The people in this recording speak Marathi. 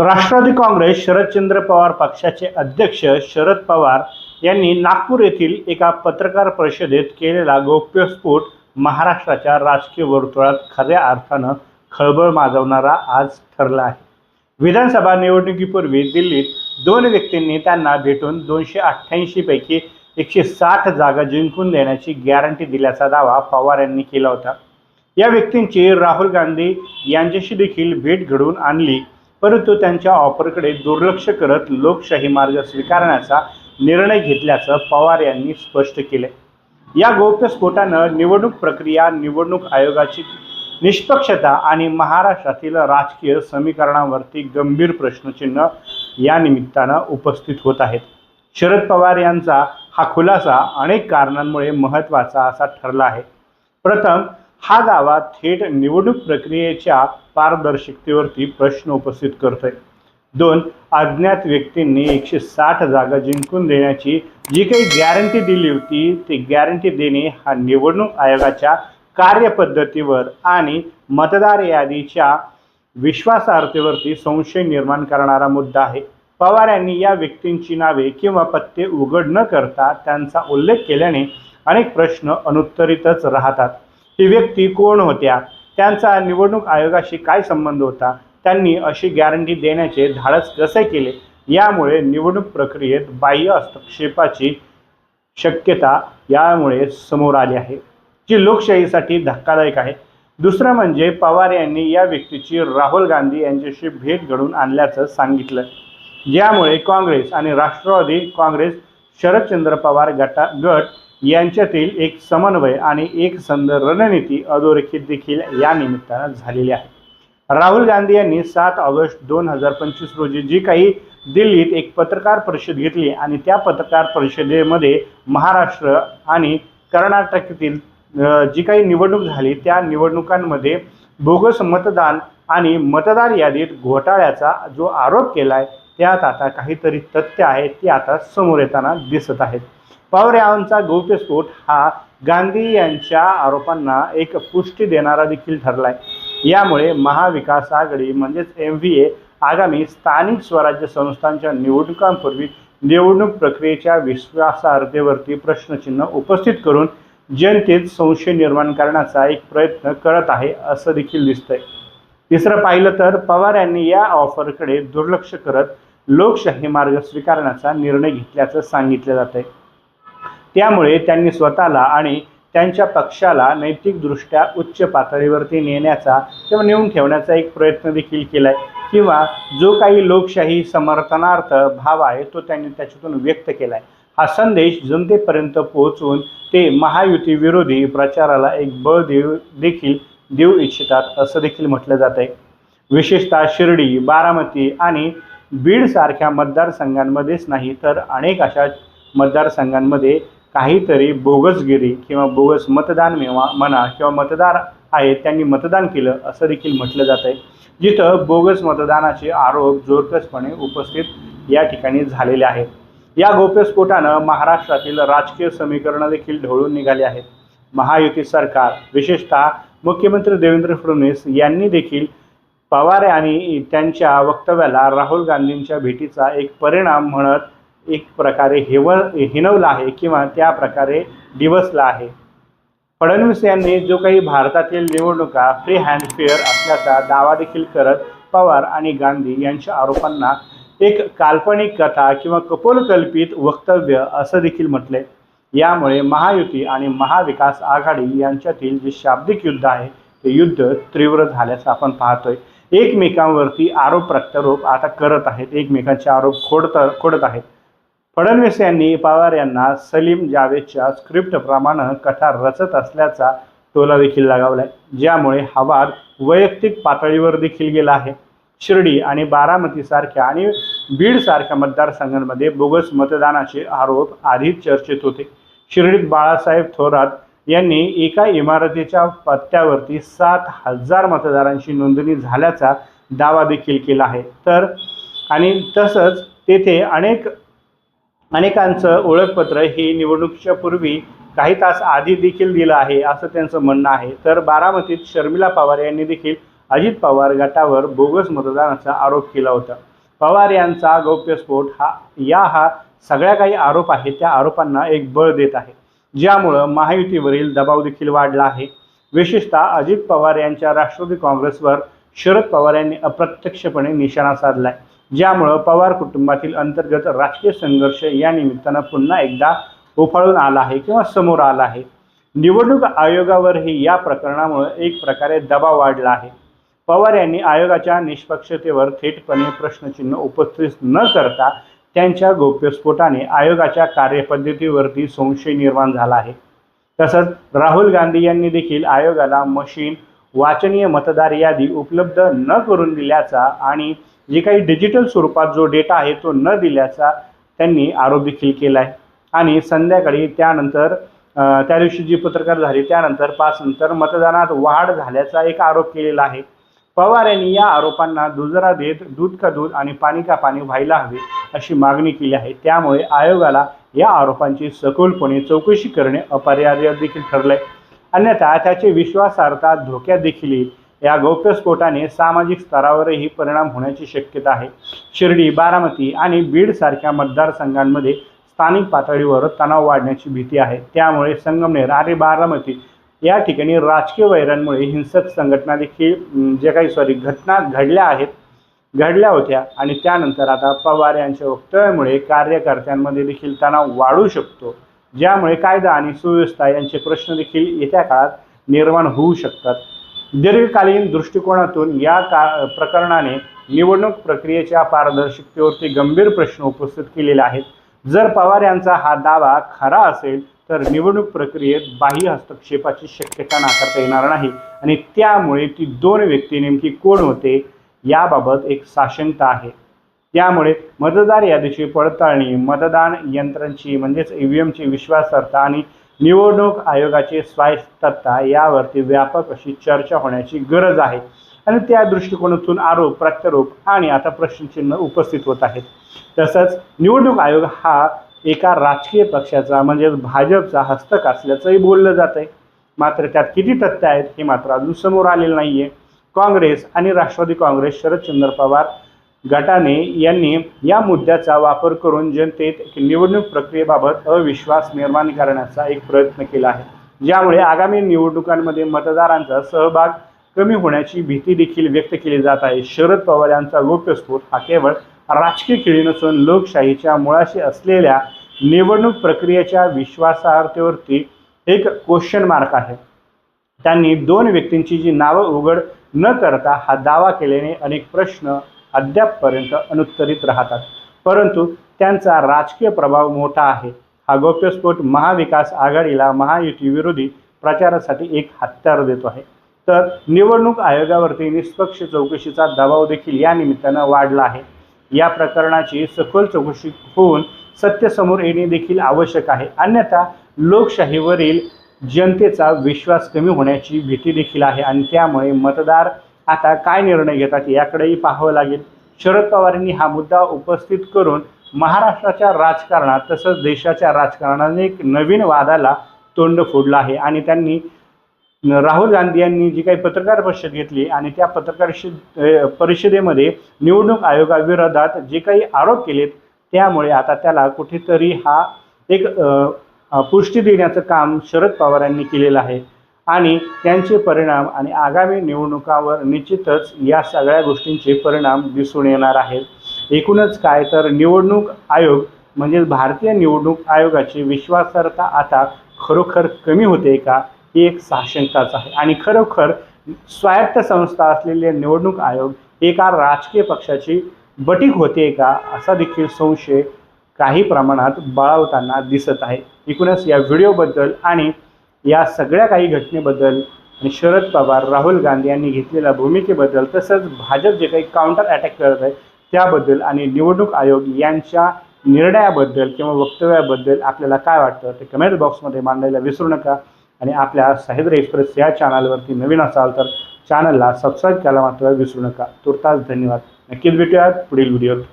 राष्ट्रवादी काँग्रेस शरदचंद्र पवार पक्षाचे अध्यक्ष शरद पवार यांनी नागपूर येथील एका पत्रकार परिषदेत केलेला गौप्यस्फोट महाराष्ट्राच्या राजकीय वर्तुळात खऱ्या अर्थानं खळबळ माजवणारा आज ठरला आहे. विधानसभा निवडणुकीपूर्वी दिल्लीत दोन व्यक्तींनी त्यांना भेटून दोनशे अठ्ठ्याऐंशीपैकी एकशे साठ जागा जिंकून देण्याची गॅरंटी दिल्याचा दावा पवार यांनी केला होता. या व्यक्तींची राहुल गांधी यांच्याशी देखील भेट घडवून आणली. परंतु त्यांच्या ऑफरकडे दुर्लक्ष करत लोकशाही मार्ग स्वीकारण्याचा निर्णय घेतल्याचं पवार यांनी स्पष्ट केले. या गौप्यस्फोटानं निवडणूक प्रक्रिया निवडणूक आयोगाची निष्पक्षता आणि महाराष्ट्रातील राजकीय समीकरणावरती गंभीर प्रश्नचिन्ह या निमित्तानं उपस्थित होत आहेत. शरद पवार यांचा हा खुलासा अनेक कारणांमुळे महत्त्वाचा असा ठरला आहे. प्रथम हा दावा थेट निवडणूक प्रक्रियेच्या पारदर्शकतेवरती प्रश्न उपस्थित करतोय. दोन अज्ञात व्यक्तींनी एकशे साठ जागा जिंकून देण्याची जी काही गॅरंटी दिली होती ती गॅरंटी देणे हा निवडणूक आयोगाच्या कार्यपद्धतीवर आणि मतदार यादीच्या विश्वासार्हतेवरती संशय निर्माण करणारा मुद्दा आहे. पवार यांनी या व्यक्तींची नावे किंवा पत्ते उघड न करता त्यांचा उल्लेख केल्याने अनेक प्रश्न अनुत्तरितच राहतात. ही व्यक्ती कोण होत्या? त्यांचा निवडणूक आयोगाशी काय संबंध होता? त्यांनी अशी गॅरंटी देण्याचे धाडस कसे केले? यामुळे निवडणूक प्रक्रियेत बाह्य हस्तक्षेपाची शक्यता यामुळे समोर आली आहे. जी लोकशाहीसाठी धक्कादायक आहे. दुसरं म्हणजे पवार यांनी या व्यक्तीची राहुल गांधी यांच्याशी भेट घडवून आणल्याचं सांगितलं. ज्यामुळे काँग्रेस आणि राष्ट्रवादी काँग्रेस शरदचंद्र पवार गटा गट यांच्यातील एक समन्वय आणि एक संद रणनीती अधोरेखित देखील या निमित्तानं झालेली आहे. राहुल गांधी यांनी सात ऑगस्ट दोन हजार पंचवीस रोजी जी काही दिल्लीत एक पत्रकार परिषद घेतली आणि त्या पत्रकार परिषदेमध्ये महाराष्ट्र आणि कर्नाटकातील जी काही निवडणूक झाली त्या निवडणुकांमध्ये बोगस मतदान आणि मतदार यादीत घोटाळ्याचा जो आरोप केला आहे त्यात आता काहीतरी तथ्य आहे ती आता समोर येताना दिसत आहेत. पवार यांचा गौप्यस्फोट हा गांधी यांच्या आरोपांना एक पुष्टी देणारा देखील ठरला आहे यामुळे महाविकास आघाडी म्हणजेच एम व्ही ए आगामी स्थानिक स्वराज्य संस्थांच्या निवडणुकांपूर्वी निवडणूक प्रक्रियेच्या विश्वासार्हतेवरती प्रश्नचिन्ह उपस्थित करून जनतेत संशय निर्माण करण्याचा एक प्रयत्न करत आहे असं देखील दिसतंय. तिसरं पाहिलं तर पवार यांनी या ऑफरकडे दुर्लक्ष करत लोकशाही मार्ग स्वीकारण्याचा निर्णय घेतल्याचं सांगितलं जात आहे त्यामुळे त्यांनी स्वतःला आणि त्यांच्या पक्षाला नैतिकदृष्ट्या उच्च पातळीवरती नेण्याचा किंवा नेऊन ठेवण्याचा एक प्रयत्न देखील केला आहे किंवा जो काही लोकशाही समर्थनार्थ भाव आहे तो त्यांनी त्याच्यातून व्यक्त केला आहे हा संदेश जनतेपर्यंत पोहोचवून ते महायुती विरोधी प्रचाराला एक बळ देऊ देखील देऊ इच्छितात असं देखील म्हटलं जात आहे. विशेषतः शिर्डी बारामती आणि बीडसारख्या मतदारसंघांमध्येच नाही तर अनेक अशा मतदारसंघांमध्ये काहीतरी बोगसगिरी किंवा बोगस मतदान मेवा म्हणा किंवा मतदार आहेत त्यांनी मतदान केलं असं देखील म्हटलं जात आहे. जिथं बोगस मतदानाचे आरोप जोरकसपणे उपस्थित या ठिकाणी झालेले आहेत. या गोप्यस्फोटानं महाराष्ट्रातील राजकीय समीकरणं देखील ढवळून निघाली आहेत. महायुती सरकार विशेषतः मुख्यमंत्री देवेंद्र फडणवीस यांनी देखील पवार आणि त्यांच्या वक्तव्याला राहुल गांधींच्या भेटीचा एक परिणाम म्हणत एक प्रकारे हेव हिनवला आहे किंवा त्या प्रकारे डिवसला आहे. फडणवीस यांनी जो काही भारतातील निवडणुका फ्री हँड फेअर असल्याचा दावा देखील करत पवार आणि गांधी यांच्या आरोपांना एक काल्पनिक कथा किंवा कपोलकल्पित वक्तव्य असं देखील म्हटले. यामुळे महायुती आणि महाविकास आघाडी यांच्यातील जे शाब्दिक युद्ध आहे ते युद्ध तीव्र झाल्याचं आपण पाहतोय. एकमेकांवरती आरोप प्रत्यारोप आता करत आहेत. एकमेकांचे आरोप खोडत खोडत आहेत. फडणवीस यांनी पवार यांना सलीम जावेदच्या स्क्रिप्टप्रमाणे कथा रचत असल्याचा टोला देखील लगावलाय. ज्यामुळे हा वाद वैयक्तिक पातळीवर देखील गेला आहे. शिर्डी आणि बारामतीसारख्या आणि बीडसारख्या मतदारसंघांमध्ये बोगस मतदानाचे आरोप आधीच चर्चेत होते. शिर्डीत बाळासाहेब थोरात यांनी एका इमारतीच्या पत्त्यावरती सात हजार मतदारांची नोंदणी झाल्याचा दावा देखील केला आहे. तर आणि तसंच तेथे अनेक अनेकांचं ओळखपत्र हे निवडणुकीच्या पूर्वी काही तास आधी देखील दिलं आहे असं त्यांचं म्हणणं आहे. तर बारामतीत शर्मिला पवार यांनी देखील अजित पवार गटावर बोगस मतदानाचा आरोप केला होता. पवार यांचा गौप्यस्फोट हा या हा सगळ्या काही आरोप आहेत त्या आरोपांना एक बळ देत आहे. ज्यामुळं महायुतीवरील दबाव देखील वाढला आहे. विशेषतः अजित पवार यांच्या राष्ट्रवादी काँग्रेसवर शरद पवार यांनी अप्रत्यक्षपणे निशाणा साधला आहे ज्यामुळं पवार कुटुंबातील अंतर्गत राजकीय संघर्ष या निमित्तानं पुन्हा एकदा उफाळून आला आहे किंवा समोर आला आहे. निवडणूक आयोगावरही या प्रकरणामुळे एक प्रकारे दबाव वाढला आहे. पवार यांनी आयोगाच्या निष्पक्षतेवर थेटपणे प्रश्नचिन्ह उपस्थित न करता त्यांच्या गौप्यस्फोटाने आयोगाच्या कार्यपद्धतीवरती संशय निर्माण झाला आहे. तसंच राहुल गांधी यांनी देखील आयोगाला मशीन वाचनीय मतदार यादी उपलब्ध न करून दिल्याचा आणि जे काही डिजिटल स्वरूपात जो डेटा आहे तो न दिल्याचा त्यांनी आरोप देखील केला आहे आणि संध्याकाळी त्यानंतर त्या दिवशी जी पत्रकार झाली त्यानंतर पाच नंतर मतदानात वाढ झाल्याचा एक आरोप केलेला आहे. पवार यांनी या आरोपांना दुजरा देत दूध का दूध आणि पाणी का पाणी व्हायला हवे अशी मागणी केली आहे. त्यामुळे आयोगाला या आरोपांची सखोलपणे चौकशी करणे अपरिहार्य देखील ठरलंय. अन्यथा त्याची विश्वासार्हता धोक्यात देखील येईल. या गौप्यस्फोटाने सामाजिक स्तरावरही परिणाम होण्याची शक्यता आहे. शिर्डी बारामती आणि बीड सारख्या मतदारसंघांमध्ये स्थानिक पातळीवर तणाव वाढण्याची भीती आहे. त्यामुळे संगमनेर आणि बारामती या ठिकाणी राजकीय वैरांमुळे हिंसक संघटना देखील जे काही सॉरी घटना घडल्या आहेत घडल्या होत्या आणि त्यानंतर आता पवार यांच्या वक्तव्यामुळे कार्यकर्त्यांमध्ये देखील तणाव वाढू शकतो. ज्यामुळे कायदा आणि सुव्यवस्था यांचे प्रश्न देखील येत्या काळात निर्माण होऊ शकतात. दीर्घकालीन दृष्टिकोनातून या का प्रकरणाने निवडणूक प्रक्रियेच्या पारदर्शकतेवरती गंभीर प्रश्न उपस्थित केलेले आहेत. जर पवार यांचा हा दावा खरा असेल तर निवडणूक प्रक्रियेत बाह्य हस्तक्षेपाची शक्यता नाकारता येणार नाही आणि त्यामुळे ती दोन व्यक्ती नेमकी कोण होते याबाबत एक साशंकता आहे. त्यामुळे मतदार यादीची पडताळणी मतदान यंत्रांची म्हणजेच ई व्ही एमची विश्वासार्हता आणि निवडणूक आयोगाची स्वायत्तता यावरती व्यापक अशी चर्चा होण्याची गरज आहे. आणि त्या दृष्टिकोनातून आरोप प्रत्यारोप आणि आता प्रश्नचिन्ह उपस्थित होत आहेत. तसंच निवडणूक आयोग हा एका राजकीय पक्षाचा म्हणजेच भाजपचा हस्तक असल्याचंही बोललं जात आहे मात्र त्यात किती तथ्य आहेत हे मात्र अजून समोर आलेलं नाही आहे काँग्रेस आणि राष्ट्रवादी काँग्रेस शरदचंद्र पवार गटाने यांनी या मुद्द्याचा वापर करून जनतेत निवडणूक प्रक्रियेबाबत अविश्वास निर्माण करण्याचा एक प्रयत्न केला आहे. ज्यामुळे आगामी निवडणुकांमध्ये मतदारांचा सहभाग कमी होण्याची भीती देखील व्यक्त केली जात आहे. शरद पवार यांचा गौप्यस्फोट हा केवळ राजकीय खेळी नसून लोकशाहीच्या मुळाशी असलेल्या निवडणूक प्रक्रियेच्या विश्वासार्हतेवरती एक क्वेश्चन मार्क आहे. त्यांनी दोन व्यक्तींची जी नावं उघड न करता हा दावा केल्याने अनेक प्रश्न अद्यापपर्यंत अनुत्तरित राहतात. परंतु त्यांचा राजकीय प्रभाव मोठा आहे. हा गौप्यस्फोट महाविकास आघाडीला महायुती विरोधी प्रचारासाठी एक हत्यार देतो आहे. तर निवडणूक आयोगावरती निष्पक्ष चौकशीचा दबाव देखील या निमित्तानं वाढला आहे. या प्रकरणाची सखोल चौकशी होऊन सत्य समोर येणे देखील आवश्यक आहे. अन्यथा लोकशाहीवरील जनतेचा विश्वास कमी होण्याची भीती देखील आहे आणि त्यामुळे मतदार आता काय निर्णय घेतात याकडेही पाहावं लागेल. शरद पवारांनी हा मुद्दा उपस्थित करून महाराष्ट्राच्या राजकारणात तसंच देशाच्या राजकारणाने एक नवीन वादाला तोंड फोडलं आहे. आणि त्यांनी राहुल गांधी यांनी जी काही पत्रकार परिषद घेतली आणि त्या पत्रकार परिषदेमध्ये निवडणूक आयोगाविरोधात जे काही आरोप केलेत त्यामुळे आता त्याला कुठेतरी हा एक पुष्टी देण्याचं काम शरद पवार यांनी केलेलं आहे. आणि त्यांचे परिणाम आणि आगामी निवडणुकावर निश्चितच या सगळ्या गोष्टींचे परिणाम दिसून येणार आहेत. एकूणच काय तर निवडणूक आयोग म्हणजे भारतीय निवडणूक आयोगाची विश्वासार्हता आता खरोखर कमी होते का ही एक साशंकाच आहे. आणि खरोखर स्वायत्त संस्था असलेले निवडणूक आयोग एका राजकीय पक्षाची बटीक होते का असा देखील संशय काही प्रमाणात बाळवताना दिसत आहे. एकूणच या व्हिडिओबद्दल आणि या सगळ्या काही घटनेबद्दल आणि शरद पवार राहुल गांधी यांनी घेतलेल्या भूमिकेबद्दल तसंच भाजप जे काही काउंटर अटॅक करत आहे त्याबद्दल आणि निवडणूक आयोग यांच्या निर्णयाबद्दल किंवा वक्तव्याबद्दल आपल्याला काय वाटतं ते कमेंट बॉक्समध्ये मांडायला विसरू नका. आणि आपल्या साहिद्र एक्सप्रेस या चॅनलवरती नवीन असाल तर चॅनलला सबस्क्राईब करायला मात्र विसरू नका. तुर्तास धन्यवाद. नक्कीच भेटूयात पुढील व्हिडिओत